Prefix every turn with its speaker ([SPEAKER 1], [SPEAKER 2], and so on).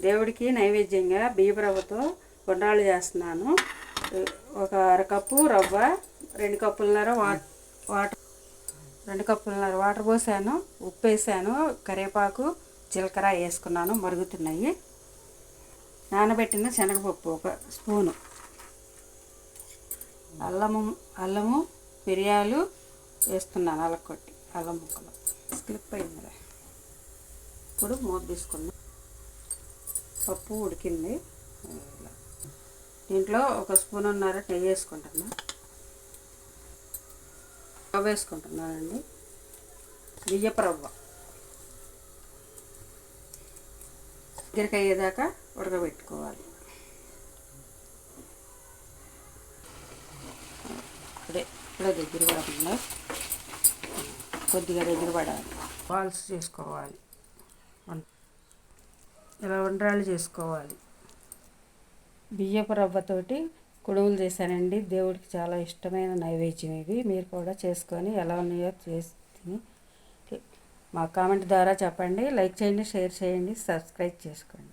[SPEAKER 1] దేవుడికి నైవేద్యంగా బియ్యపు గుండ్రాలు చేస్తున్నాను. ఒక అరకప్పు రవ్వ రెండు కప్పులన్నర వా వాటర్ రెండు కప్పులన్నర వాటర్ పోసాను ఉప్పు వేసాను కరివేపాకు జీలకర్ర వేసుకున్నాను మరుగుతున్నాయి. నానబెట్టిన శనగపప్పు ఒక స్పూను. అల్లము అల్లము మిరియాలు వేస్తున్నాను అలకొట్టి అల్లం ముక్కలు. స్లిప్ అయిందిలే ఇప్పుడు మూత తీసుకుందాం. పప్పు ఉడికింది. దీంట్లో ఒక స్పూన్ ఉన్నర నెయ్యి వేసుకుంటున్నా. రవ్వ వేసుకుంటున్నానండి బియ్యపు రవ్వ. దగ్గరికి అయ్యేదాకా ఉడకబెట్టుకోవాలి. ఇప్పుడే ఇప్పుడే దగ్గర పడకుండా కొద్దిగా దగ్గర పడాలి. బాల్స్ చేసుకోవాలి. ఇలా వంటరాలు చేసుకోవాలి. బియ్యపు రవ్వతోటి కొడుగులు చేశానండి. దేవుడికి చాలా ఇష్టమైన నైవేద్యం ఇవి మీరు కూడా చేసుకొని ఎలా ఉన్నాయో చేసి మా కామెంట్ ద్వారా చెప్పండి. లైక్ చేయండి షేర్ చేయండి సబ్స్క్రైబ్ చేసుకోండి.